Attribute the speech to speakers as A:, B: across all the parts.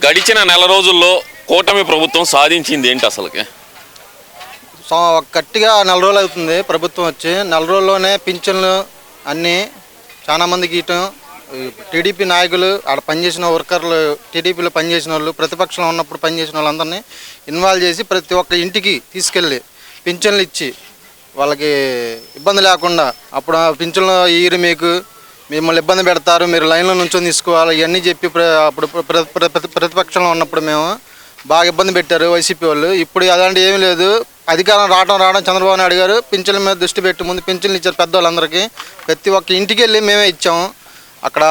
A: గడిచిన నెల రోజుల్లో కూటమి ప్రభుత్వం సాధించింది ఏంటి అసలుకి?
B: సో గట్టిగా నెల రోజులు అవుతుంది ప్రభుత్వం వచ్చి. నెల రోజుల్లోనే పింఛన్లు అన్నీ చాలామందికి ఇవ్వటం టీడీపీ నాయకులు ఆడ పనిచేసిన వర్కర్లు టీడీపీలో పనిచేసిన వాళ్ళు ప్రతిపక్షంలో ఉన్నప్పుడు పనిచేసిన వాళ్ళందరినీ ఇన్వాల్వ్ చేసి ప్రతి ఒక్క ఇంటికి తీసుకెళ్ళి పింఛన్లు ఇచ్చి వాళ్ళకి ఇబ్బంది లేకుండా అప్పుడు ఆ పింఛన్లు ఈరు మీకు. మిమ్మల్ని ఇబ్బంది పెడతారు మీరు లైన్లో నుంచొని తీసుకోవాలి ఇవన్నీ చెప్పి అప్పుడు ప్ర- ప్రతి- ప్రతిపక్షంలో ఉన్నప్పుడు మేము బాగా ఇబ్బంది పెట్టారు వైసీపీ వాళ్ళు. ఇప్పుడు అలాంటి ఏమీ లేదు. అధికారం రావడం రావడం చంద్రబాబు నాయుడు గారు పింఛన్ల మీద దృష్టి పెట్టి ముందు పింఛన్లు ఇచ్చారు పెద్దవాళ్ళందరికీ ప్రతి ఒక్క ఇంటికి వెళ్ళి మేమే ఇచ్చాము అక్కడ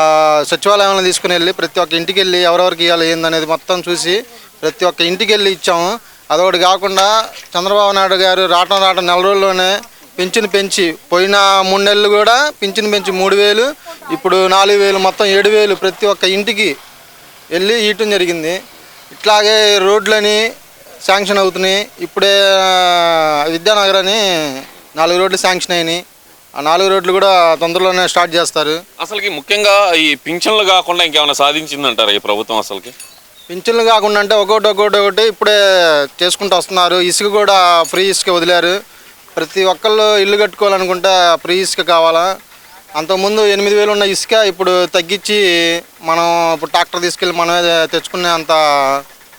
B: సచివాలయంలో తీసుకుని వెళ్ళి ప్రతి ఒక్క ఇంటికి వెళ్ళి ఎవరెవరికి ఇవ్వాలి ఏందనేది మొత్తం చూసి ప్రతి ఒక్క ఇంటికి వెళ్ళి ఇచ్చాము అదొకటి కాకుండా చంద్రబాబు నాయుడు గారు రావటం రావటం నెల రోజుల్లోనే పింఛను పెంచి పోయిన మూడు నెలలు కూడా పింఛను పెంచి మూడు వేలు ఇప్పుడు నాలుగు వేలు మొత్తం ఏడు వేలు ప్రతి ఒక్క ఇంటికి వెళ్ళి ఇయటం జరిగింది. ఇట్లాగే రోడ్లని శాంక్షన్ అవుతున్నాయి. ఇప్పుడే విద్యానగర్ అని నాలుగు రోడ్లు శాంక్షన్ అయినాయి. ఆ నాలుగు రోడ్లు కూడా తొందరలోనే స్టార్ట్ చేస్తారు.
A: అసలుకి ముఖ్యంగా ఈ పింఛన్లు కాకుండా ఇంకేమైనా సాధించిందంటారా ఈ ప్రభుత్వం అసలుకి?
B: పింఛన్లు కాకుండా అంటే ఒకటి ఒకటి ఒకటి ఇప్పుడే చేసుకుంటూ వస్తున్నారు. ఇసుక కూడా ఫ్రీ ఇసుక వదిలారు. ప్రతి ఒక్కళ్ళు ఇల్లు కట్టుకోవాలనుకుంటే ఫ్రీ ఇసుక కావాలా? అంతకుముందు ఎనిమిది వేలు ఉన్న ఇసుక ఇప్పుడు తగ్గించి మనం ఇప్పుడు ట్రాక్టర్ తీసుకెళ్ళి మనమే తెచ్చుకునే అంత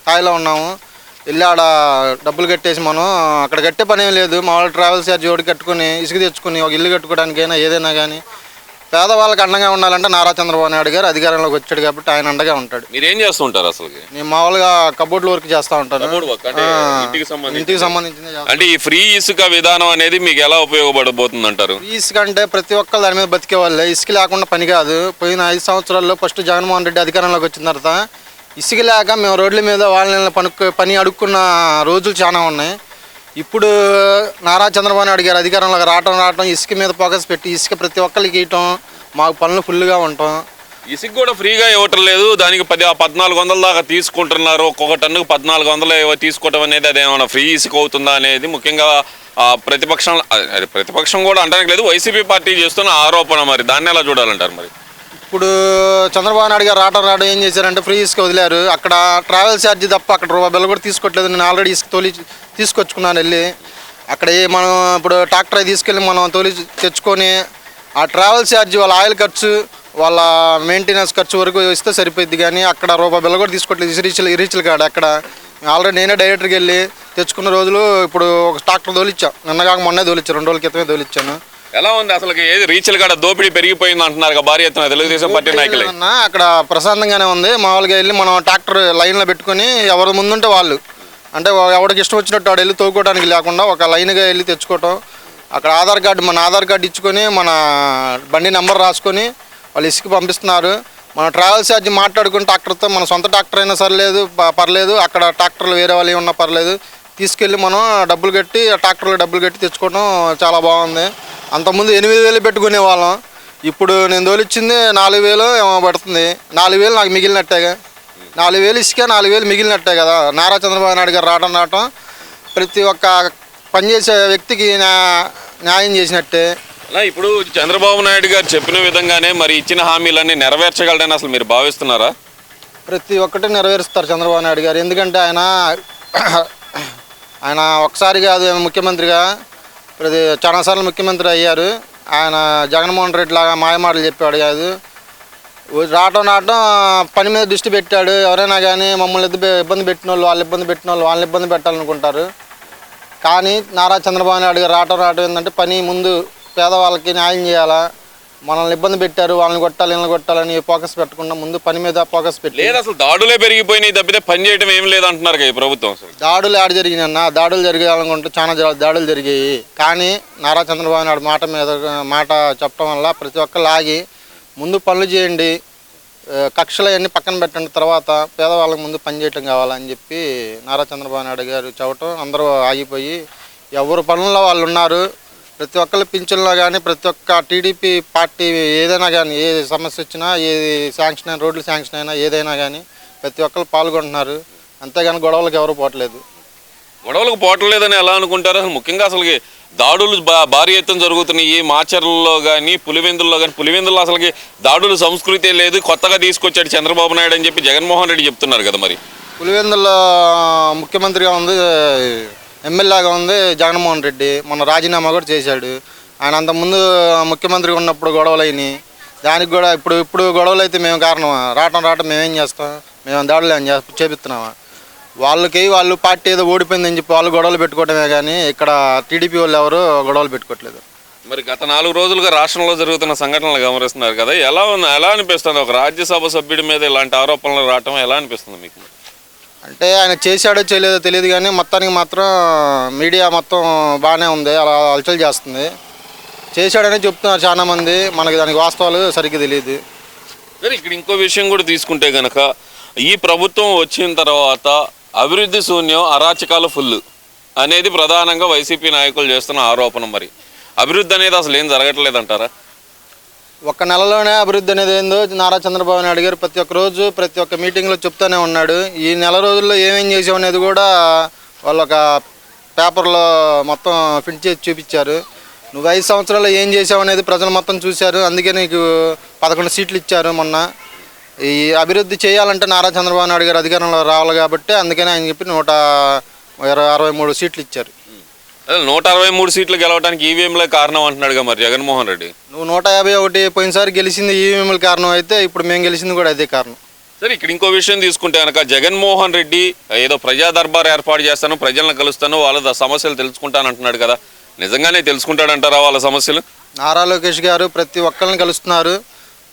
B: స్థాయిలో ఉన్నాము. వెళ్ళి ఆడ డబ్బులు కట్టేసి మనం అక్కడ కట్టే పని ఏం లేదు మామూలు ట్రావెల్ చార్జ్ ఒకటి కట్టుకుని ఇసుక తెచ్చుకుని ఒక ఇల్లు కట్టుకోవడానికైనా ఏదైనా కానీ పేదవాళ్ళకి అండగా ఉండాలంటే నారా చంద్రబాబు నాయుడు గారు అధికారంలోకి వచ్చాడు కాబట్టి ఆయన అండగా ఉంటాడు.
A: మీరేం చేస్తుంటారు అసలుకి?
B: నేను మామూలుగా కబోర్డ్ల వర్క్ చేస్తూ ఉంటాను.
A: కబోర్డ్ ఇంటికి సంబంధించి
B: ఇంటికి సంబంధించింది చేస్తాను.
A: అంటే ఈ ఫ్రీ ఇసుక విధానం అనేది మీకు ఎలా ఉపయోగపడబోతుంది అంటారు
B: ఈ ఇసుక అంటే ప్రతి ఒక్కరు దాని మీద బతికే వాళ్ళే. ఇసుక లేకుండా పని కాదు. పోయిన ఐదు సంవత్సరాల్లో ఫస్ట్ జగన్మోహన్ రెడ్డి అధికారంలోకి వచ్చిన తర్వాత ఇసుక లేక మేము రోడ్ల మీద వాళ్ళ పనుకు పని అడుక్కున్న రోజులు చాలా ఉన్నాయి. ఇప్పుడు నారా చంద్రబాబు నాయుడు గారు అధికారంలోకి రావటం రావటం ఇసుక మీద ఫోకస్ పెట్టి ఇసుక ప్రతి ఒక్కరికి ఇవ్వటం మాకు పనులు ఫుల్గా ఉంటాం
A: ఇసుక కూడా ఫ్రీగా ఇవ్వటం లేదు. దానికి పది పద్నాలుగు వందల దాకా తీసుకుంటున్నారు. ఒక్కొక్క టన్నుకు పద్నాలుగు వందలు ఏవో తీసుకోవటం అనేది అదేమైనా ఫ్రీ ఇసుక అవుతుందా అనేది ముఖ్యంగా ప్రతిపక్షం ప్రతిపక్షం కూడా అంటానికి లేదు. వైసీపీ పార్టీ చేస్తున్న ఆరోపణ మరి. దాన్ని ఎలా చూడాలంటారు మరి?
B: ఇప్పుడు చంద్రబాబు నాయుడు గారు రావడం రావడం ఏం చేశారంటే ఫ్రీ ఇసుక వదిలారు. అక్కడ ట్రావెల్ ఛార్జీ తప్ప అక్కడ రూపాయి బిల్ల కూడా తీసుకోవట్లేదు నేను ఆల్రెడీ ఇసుక తోలి తీసుకొచ్చుకున్నాను వెళ్ళి. అక్కడ ఏ మనం ఇప్పుడు ట్రాక్టర్ తీసుకెళ్ళి మనం తోలి తెచ్చుకొని ఆ ట్రావెల్ ఛార్జీ వాళ్ళ ఆయిల్ ఖర్చు వాళ్ళ మెయింటెనెన్స్ ఖర్చు వరకు ఇస్తే సరిపోద్ది కానీ అక్కడ రూపాయి బిల్ల కూడా తీసుకోవట్లేదు. ఇరీచల్ ఇరీచల్ కాడ అక్కడ. ఆల్రెడీ నేనే డైరెక్టర్కి వెళ్ళి తెచ్చుకున్న రోజులు ఇప్పుడు ఒక ట్రాక్టర్ తోలిచ్చా. నిన్నగాక మొన్నే తోలిచ్చాను రెండు రోజుల క్రితమే తోలిచ్చాను.
A: ఎలా ఉంది అసలు ఏది రీచ్లు కాడ దోపిడీ పెరిగిపోయింది అంటున్నారు భారీ ఎత్తున తెలుగుదేశం పార్టీ నాయకులే.
B: అక్కడ ప్రశాంతంగానే ఉంది. మామూలుగా వెళ్ళి మనం ట్రాక్టర్ లైన్లో పెట్టుకొని ఎవరు ముందుంటే వాళ్ళు. అంటే ఎవరికి ఇష్టం వచ్చినట్టు వాడు వెళ్ళి తోలుకోవడానికి లేకుండా ఒక లైన్గా వెళ్ళి తెచ్చుకోవటం. అక్కడ ఆధార్ కార్డు మన ఆధార్ కార్డు ఇచ్చుకొని మన బండి నెంబర్ రాసుకొని వాళ్ళు ఇసుక పంపిస్తున్నారు. మన ట్రావెల్ ఛార్జ్ మాట్లాడుకుని ట్రాక్టర్తో మన సొంత ట్రాక్టర్ అయినా సర్లేదు పర్లేదు. అక్కడ ట్రాక్టర్లు వేరే వాళ్ళు ఏమన్నా పర్లేదు. తీసుకెళ్ళి మనం డబ్బులు కట్టి ట్రాక్టర్లో డబ్బులు కట్టి తెచ్చుకోవడం చాలా బాగుంది. అంతకుముందు ఎనిమిది వేలు పెట్టుకునే వాళ్ళం ఇప్పుడు నేను తోలిచ్చింది నాలుగు వేలు ఏమో పడుతుంది. నాలుగు వేలు నాకు మిగిలినట్టేగా. నాలుగు వేలు ఇసుక నాలుగు వేలు మిగిలినట్టే కదా. నారా చంద్రబాబు నాయుడు గారు రావడం రావటం ప్రతి ఒక్క పనిచేసే వ్యక్తికి న్యా- న్యాయం చేసినట్టే.
A: అలా ఇప్పుడు చంద్రబాబు నాయుడు గారు చెప్పిన విధంగానే మరి ఇచ్చిన హామీలన్నీ నెరవేర్చగలడని అసలు మీరు భావిస్తున్నారా?
B: ప్రతి ఒక్కటి నెరవేరుస్తారు చంద్రబాబు నాయుడు గారు. ఎందుకంటే ఆయన ఆయన ఒకసారి కాదు ముఖ్యమంత్రిగా ప్రతి చాలాసార్లు ముఖ్యమంత్రి అయ్యారు. ఆయన జగన్మోహన్ రెడ్డి లాగా మాయమాటలు చెప్పాడు కాదు. రావటం రావటం పని మీద దృష్టి పెట్టాడు. ఎవరైనా కానీ మమ్మల్ని ఇబ్బంది పెట్టిన వాళ్ళు వాళ్ళు ఇబ్బంది పెట్టిన వాళ్ళు వాళ్ళని ఇబ్బంది పెట్టాలనుకుంటారు. కానీ నారా చంద్రబాబు నాయుడు గారు రావటం రావటం ఏంటంటే పని ముందు పేదవాళ్ళకి న్యాయం చేయాలా? మనల్ని ఇబ్బంది పెట్టారు వాళ్ళని కొట్టాలి వీళ్ళని కొట్టాలని ఫోకస్ పెట్టకుండా ముందు పని మీద ఫోకస్ పెట్టి.
A: లేదు అసలు దాడులే పెరిగిపోయినాయి తప్పితే పని చేయడం ఏం లేదంటున్నారు కదా ఈ ప్రభుత్వం అసలు.
B: దాడులు ఆడ జరిగినాయి అన్న. దాడులు జరిగాలనుకుంటే చాలా దాడులు జరిగాయి. కానీ నారా చంద్రబాబు నాయుడు మాట మీద మాట చెప్పడం వల్ల ప్రతి ఒక్కరు ఆగి ముందు పనులు చేయండి కక్షలు అవన్నీ పక్కన పెట్టండి తర్వాత పేదవాళ్ళకి ముందు పని చేయటం కావాలని చెప్పి నారా చంద్రబాబు నాయుడు గారు చెప్పటం అందరూ ఆగిపోయి ఎవరు పనుల్లో వాళ్ళు ఉన్నారు ప్రతి ఒక్కరు పింఛన్లో కానీ ప్రతి ఒక్క టీడీపీ పార్టీ ఏదైనా కానీ ఏ సమస్య వచ్చినా ఏది శాంక్షన్ అయినా రోడ్లు శాంక్షన్ అయినా ఏదైనా కానీ ప్రతి ఒక్కరు పాల్గొంటున్నారు. అంతేగాని గొడవలకు ఎవరు పోవట్లేదు.
A: గొడవలకు పోవటం లేదని ఎలా అనుకుంటారు? అసలు ముఖ్యంగా అసలు దాడులు బా- భారీ ఎత్తున జరుగుతున్నాయి. మాచర్లలో కానీ పులివెందుల్లో కానీ పులివెందుల్లో అసలుకి దాడులు సంస్కృతి లేదు. కొత్తగా తీసుకొచ్చాడు చంద్రబాబు నాయుడు అని చెప్పి జగన్మోహన్ రెడ్డి చెప్తున్నారు కదా మరి.
B: పులివెందుల్లో ముఖ్యమంత్రిగా ఉంది ఎమ్మెల్యేగా ఉంది జగన్మోహన్ రెడ్డి. మొన్న రాజీనామా కూడా చేశాడు. ఆయన అంతకుముందు ముఖ్యమంత్రిగా ఉన్నప్పుడు గొడవలు దానికి కూడా ఇప్పుడు ఇప్పుడు గొడవలు అయితే మేము కారణమా? రావటం రావటం మేమేం చేస్తాం? మేము దాడులు ఏం చేస్తాం చేపిస్తున్నామా? వాళ్ళకి వాళ్ళు పార్టీ ఏదో ఓడిపోయిందని చెప్పి వాళ్ళు గొడవలు పెట్టుకోవటమే కానీ ఇక్కడ టీడీపీ వాళ్ళు ఎవరు గొడవలు పెట్టుకోవట్లేదు.
A: మరి గత నాలుగు రోజులుగా రాష్ట్రంలో జరుగుతున్న సంఘటనలు గమనిస్తున్నారు కదా ఎలా ఉన్నా ఎలా అనిపిస్తుంది? ఒక రాజ్యసభ సభ్యుడి మీద ఇలాంటి ఆరోపణలు రావటం ఎలా అనిపిస్తుంది మీకు?
B: అంటే ఆయన చేశాడో చేయలేదో తెలియదు కానీ మొత్తానికి మాత్రం మీడియా మొత్తం బాగానే ఉంది. అలా అలచలు చేస్తుంది. చేశాడని చెప్తున్నారు చాలా మంది. మనకి దానికి వాస్తవాలు సరిగ్గా తెలియదు.
A: సరే ఇక్కడ ఇంకో విషయం కూడా తీసుకుంటే కనుక ఈ ప్రభుత్వం వచ్చిన తర్వాత అభివృద్ధి శూన్యం అరాచకాలు ఫుల్ అనేది ప్రధానంగా వైసీపీ నాయకులు చేస్తున్న ఆరోపణ మరి. అభివృద్ధి అనేది అసలు ఏం జరగట్లేదు
B: ఒక నెలలోనే అభివృద్ధి అనేది ఏందో నారా చంద్రబాబు నాయుడు గారు ప్రతి ఒక్క రోజు ప్రతి ఒక్క మీటింగ్లో చెప్తూనే ఉన్నాడు. ఈ నెల రోజుల్లో ఏమేం చేసామనేది కూడా వాళ్ళు ఒక పేపర్లో మొత్తం ఫిట్ చేసి చూపించారు. నువ్వు ఐదు సంవత్సరాల్లో ఏం చేసావు అనేది ప్రజలు మొత్తం చూశారు. అందుకే నీకు పదకొండు సీట్లు ఇచ్చారు మొన్న. ఈ అభివృద్ధి చేయాలంటే నారా చంద్రబాబు నాయుడు గారు అధికారంలో రావాలి కాబట్టి అందుకనే ఆయన చెప్పి నూట ఇరవై అరవై మూడు సీట్లు ఇచ్చారు.
A: నూట అరవై మూడు సీట్లు గెలవడానికి ఈవీఎంలే కారణం అంటున్నాడుగా మరి జగన్మోహన్ రెడ్డి.
B: నువ్వు నూట యాభై ఒకటి పోయినసారి గెలిచింది ఈవీఎంల కారణం అయితే ఇప్పుడు మేము గెలిచింది కూడా అదే కారణం.
A: సరే ఇక్కడ ఇంకో విషయం తీసుకుంటే కనుక జగన్మోహన్ రెడ్డి ఏదో ప్రజా దర్బార్ ఏర్పాటు చేస్తాను ప్రజలను కలుస్తాను వాళ్ళ సమస్యలు తెలుసుకుంటాను అంటున్నాడు కదా. నిజంగానే తెలుసుకుంటాడంటారా వాళ్ళ సమస్యలు?
B: నారా లోకేష్ గారు ప్రతి ఒక్కరిని కలుస్తున్నారు.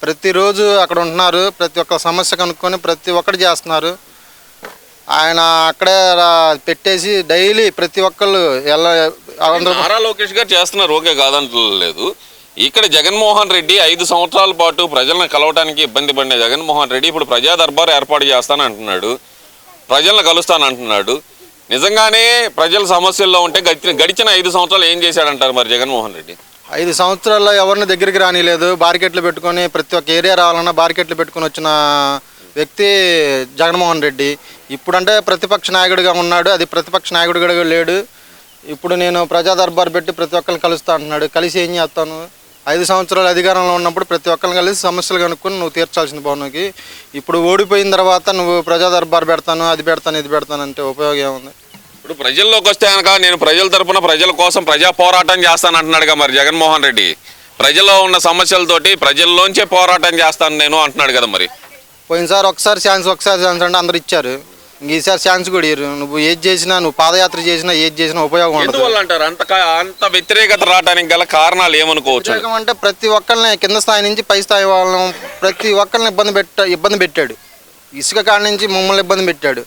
B: ప్రతిరోజు అక్కడ ఉంటున్నారు. ప్రతి ఒక్క సమస్య కనుక్కొని ప్రతి ఒక్కటి చేస్తున్నారు. ఆయన అక్కడే పెట్టేసి డైలీ ప్రతి ఒక్కళ్ళు ఎలా
A: నారా లోకేష్ గారు చేస్తున్నారు ఓకే కాదంటలేదు ఇక్కడ జగన్మోహన్ రెడ్డి ఐదు సంవత్సరాల పాటు ప్రజలను కలవటానికి ఇబ్బంది పడిన జగన్మోహన్ రెడ్డి ఇప్పుడు ప్రజా దర్బార్ ఏర్పాటు చేస్తాను అంటున్నాడు ప్రజలను కలుస్తాను అంటున్నాడు నిజంగానే ప్రజల సమస్యల్లో ఉంటే గడిచిన గడిచిన ఐదు సంవత్సరాలు ఏం చేశాడంటారు మరి జగన్మోహన్ రెడ్డి?
B: ఐదు సంవత్సరాల్లో ఎవరిని దగ్గరికి రానిలేదు బార్కెట్లు పెట్టుకొని ప్రతి ఒక్క ఏరియా రావాలన్నా బార్కెట్లు పెట్టుకొని వచ్చిన వ్యక్తి జగన్మోహన్ రెడ్డి. ఇప్పుడంటే ప్రతిపక్ష నాయకుడిగా ఉన్నాడు అది ప్రతిపక్ష నాయకుడిగా లేడు. ఇప్పుడు నేను ప్రజా దర్బార్ పెట్టి ప్రతి ఒక్కరిని కలుస్తా అంటున్నాడు. కలిసి ఏం చేస్తాను? ఐదు సంవత్సరాలు అధికారంలో ఉన్నప్పుడు ప్రతి ఒక్కరిని కలిసి సమస్యలు కనుక్కొని నువ్వు తీర్చాల్సింది పౌర్ణకి ఇప్పుడు ఓడిపోయిన తర్వాత నువ్వు ప్రజా దర్బార్ పెడతాను అది పెడతాను ఇది పెడతాను అంటే ఉపయోగం ఏముంది?
A: ఇప్పుడు ప్రజల్లోకి వస్తే కనుక నేను ప్రజల తరపున ప్రజల కోసం ప్రజా పోరాటం చేస్తాను అంటున్నాడుగా మరి జగన్మోహన్ రెడ్డి. ప్రజల్లో ఉన్న సమస్యలతోటి ప్రజల్లోంచే పోరాటం చేస్తాను నేను అంటున్నాడు కదా మరి.
B: పోయినసారి ఒకసారి ఛాన్స్ ఒకసారి ఛాన్స్ అంటే అందరు ఇచ్చారు. ఇంక ఈసారి ఛాన్స్ కూడా ఇయ్యరు. నువ్వు ఏది చేసినా నువ్వు పాదయాత్ర చేసినా ఏది చేసినా ఉపయోగం ఉండదు.
A: ఎందువల్ల అంటారు? అంత కా- అంత వ్యతిరేకత రావడానికి గల కారణాలు ఏమనుకోవచ్చు?
B: అంటే ప్రతి ఒక్కరిని కింద స్థాయి నుంచి పై స్థాయి వాళ్ళని ప్రతి ఒక్కరిని ఇబ్బంది పెట్ట ఇబ్బంది పెట్టాడు. ఇసుక కాడ నుంచి మమ్మల్ని ఇబ్బంది పెట్టాడు.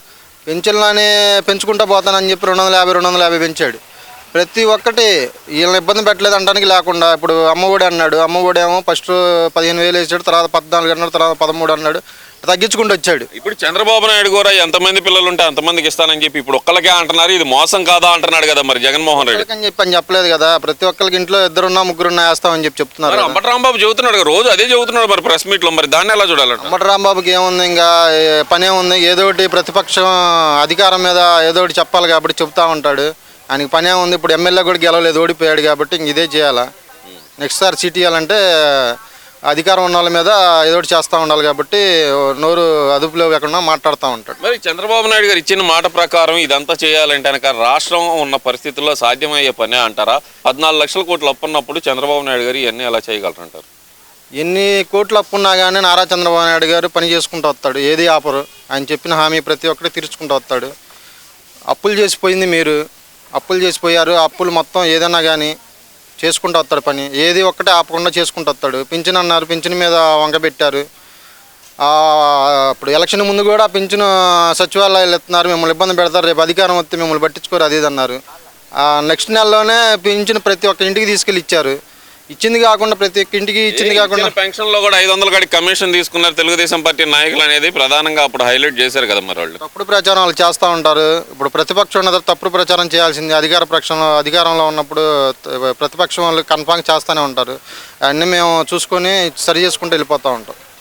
B: పెన్షన్లోనే పెంచుకుంటూ పోతానని చెప్పి రెండు వందల యాభై రెండు వందల యాభై పెంచాడు. ప్రతి ఒక్కటి వీళ్ళని ఇబ్బంది పెట్టలేదు అనడానికి లేకుండా ఇప్పుడు అమ్మఒడి అన్నాడు అమ్మఒడి ఏమో ఫస్ట్ పదిహేను వేలు వేసాడు తర్వాత పద్నాలుగు అన్నాడు తర్వాత పదమూడు అన్నాడు తగ్గించుకుంటూ వచ్చాడు.
A: ఇప్పుడు చంద్రబాబు నాయుడు కూడా ఎంతమంది పిల్లలు ఉంటే అంతమందికి ఇస్తానని చెప్పి ఇప్పుడు ఒక్కళ్ళకే అంటున్నారు ఇది మోసం కాదా అంటున్నాడు కదా మరి జగన్మోహన్ రెడ్డి.
B: అని చెప్పి అని చెప్పలేదు కదా ప్రతి ఒక్కరికి ఇంట్లో ఇద్దరున్నా ముగ్గురున్నా వేస్తామని చెప్పి చెప్తున్నారు
A: మరి
B: కదా.
A: అంబటరాంబాబు చెబుతున్నాడు కదా, రోజు అదే చెబుతున్నాడు మరి ప్రెస్ మీట్లో మరి దాన్ని ఎలా చూడాలంట?
B: అంబటి రాంబాబుకి ఏముంది ఇంకా పనే ఉంది ఏదో ఒకటి ప్రతిపక్షం అధికారం మీద ఏదో ఒకటి చెప్పాలి కాబట్టి చెప్తా ఉంటాడు. ఆయనకి పనే ఉంది ఇప్పుడు ఎమ్మెల్యే కూడా గెలవలేదు ఓడిపోయాడు కాబట్టి ఇంక ఇదే చేయాలా? నెక్స్ట్ సారి సీట్ ఇవ్వాలంటే అధికారం ఉన్న వాళ్ళ మీద ఏదో ఒకటి చేస్తూ ఉండాలి కాబట్టి నోరు అదుపులో లేకుండా మాట్లాడుతూ ఉంటాడు.
A: మరి చంద్రబాబు నాయుడు గారు ఇచ్చిన మాట ప్రకారం ఇదంతా చేయాలంటే కనుక రాష్ట్రం ఉన్న పరిస్థితుల్లో సాధ్యమయ్యే పనే అంటారా? పద్నాలుగు లక్షల కోట్లు అప్పున్నప్పుడు చంద్రబాబు నాయుడు గారు ఇవన్నీ ఎలా చేయగలరంటారు?
B: ఎన్ని కోట్లు అప్పున్నా కానీ నారా చంద్రబాబు నాయుడు గారు పని చేసుకుంటూ వస్తాడు ఏది ఆపరు. ఆయన చెప్పిన హామీ ప్రతి ఒక్కటి తీర్చుకుంటూ వస్తాడు. అప్పులు చేసిపోయింది మీరు. అప్పులు చేసిపోయారు అప్పులు మొత్తం ఏదైనా కానీ చేసుకుంటూ వస్తాడు పని. ఏది ఒక్కటే ఆపకుండా చేసుకుంటూ వస్తాడు. పింఛన్ అన్నారు పింఛన్ మీద వంక పెట్టారు. ఇప్పుడు ఎలక్షన్ ముందు కూడా పింఛను సచివాలయాలు ఇస్తున్నారు మిమ్మల్ని ఇబ్బంది పెడతారు రేపు అధికారం వస్తే మిమ్మల్ని పట్టించుకోరు అది ఇది అన్నారు. నెక్స్ట్ నెలలోనే పింఛను ప్రతి ఒక్క ఇంటికి తీసుకెళ్ళి ఇచ్చారు. ఇచ్చింది కాకుండా ప్రతి ఒక్క ఇంటికి ఇచ్చింది కాకుండా
A: పెన్షన్లో కూడా ఐదు వందల కాడి కమిషన్ తీసుకున్నారు. తెలుగుదేశం పార్టీ నాయకులు అనేది ప్రధానంగా అప్పుడు హైలైట్ చేశారు కదా మరి వాళ్ళు.
B: తప్పుడు ప్రచారం వాళ్ళు చేస్తూ ఉంటారు. ఇప్పుడు ప్రతిపక్షం ఉన్న తప్పుడు ప్రచారం చేయాల్సింది అధికార పక్షంలో అధికారంలో ఉన్నప్పుడు ప్రతిపక్షం వాళ్ళు కన్ఫామ్ చేస్తూనే ఉంటారు. అన్నీ మేము చూసుకొని సరి చేసుకుంటూ వెళ్ళిపోతూ ఉంటాం.